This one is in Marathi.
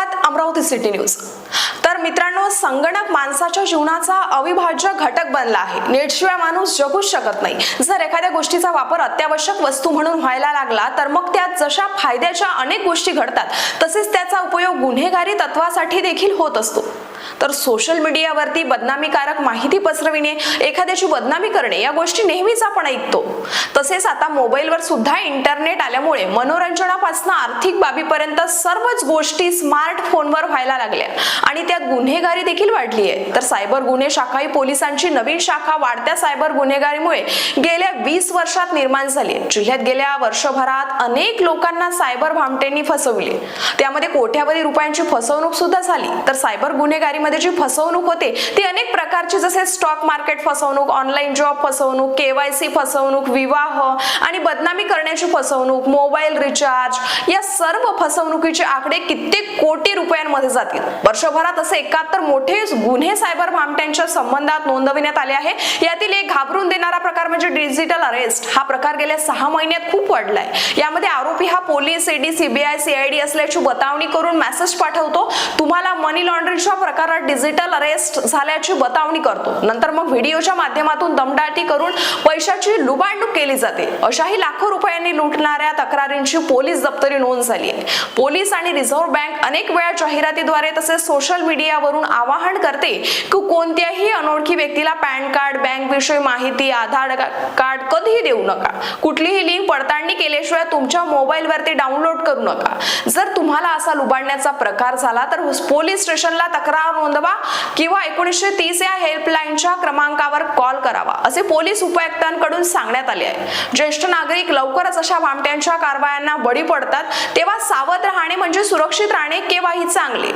पाहतात अमरावती सिटी न्यूज तर मित्रांनो संगणक माणसाच्या जीवनाचा अविभाज्य घटक बनला आहे. नेटशिवाय माणूस जगूच शकत नाही. जर एखाद्या गोष्टीचा वापर अत्यावश्यक वस्तू म्हणून व्हायला लागला तर मग त्यात जशा फायद्याच्या अनेक गोष्टी घडतात तसेच त्याचा उपयोग गुन्हेगारी तत्वासाठी देखील होत असतो. तर सोशल मीडियावरती बदनामीकारक माहिती पसरविणे एखाद्याची बदनामी करणे या गोष्टी नेहमीच आपण ऐकतो. तसेच आता मोबाईलवर सुद्धा इंटरनेट आल्यामुळे मनोरंजनापासून आर्थिक बाबीपर्यंत सर्वच गोष्टी स्मार्टफोनवर व्हायला लागल्या. आणि त्यात गुन्हेगारी देखील वाढली आहे. तर सायबर गुन्हे शाखा ही पोलिसांची नवीन शाखा वाढत्या सायबर गुन्हेगारीमुळे गेल्या वीस वर्षात निर्माण झाली जिल्ह्यात गेल्या वर्षभरात अनेक लोकांना सायबर भामटेंनी फसवले. त्यामध्ये कोट्यावधी रुपयांची फसवणूक सुद्धा झाली. तर सायबर गुन्हेगारीमध्ये जी फसवणूक होते ती अनेक प्रकारची जसे स्टॉक मार्केट फसवणूक ऑनलाईन जॉब फसवणूक केवायसी फसवणूक विवाह आणि बदनामी करण्याची फसवणूक मोबाईल रिचार्ज या सर्व फसवणुकीचे आकडे कित्येक कोटी रुपयांमध्ये जातील. वर्षभरात असे एकाहत्तर मोठे गुन्हे सायबर भामट्यांच्या संबंधात नोंदविण्यात आले आहे. यातील एक घाबरून देणारा प्रकार म्हणजे डिजिटल अरेस्ट हा प्रकार गेल्या सहा महिन्यात खूप वाढलाय. यामध्ये आरोपी हा पोलीस ईडी सीबीआय सीआयडी असल्याची बतावणी करून मेसेज पाठवतो. तुम्हाला मनी लॉन्ड्रिंगच्या प्रकारात डिजिटल अरेस्ट झाल्याची बतावणी करतो. नंतर मग व्हिडिओच्या माध्यमातून दमदाटी करून पैशाची लुबाडणूक केली जाते. अशाही लाखो रुपयांनी लुटणाऱ्या तक्रारींची पोलीस दप्तरी नोंद झाली आहे. पोलीस आणि रिझर्व्ह बँक अनेक वेळा जाहिरातीद्वारे तसेच सोशल मीडियावरून आवाहन करते की कोणत्याही अनोळखी व्यक्तीला पॅन कार्ड बँक विषयी माहिती आधार कार्ड कधीही देऊ नका. कुठलीही लिंक पडताळणी केल्याशिवाय तुमच्या मोबाईलवरती डाउनलोड करू नका. जर तुम्हाला असा लुबाडण्याचा प्रकार झाला तर पोलीस स्टेशनला तक्रार नोंदवा किंवा एकोणीसशे तीस या हेल्पलाईनच्या क्रमांकावर कॉल करावा असे पोलीस उपायुक्तांकडून सांगण्यात आले आहे. ज्येष्ठ नागरिक लवकरच अशा भामट्यांच्या कारवायांना बळी पडतात तेव्हा सावध राहणे म्हणजे सुरक्षित राहणे केव्हाही चांगले.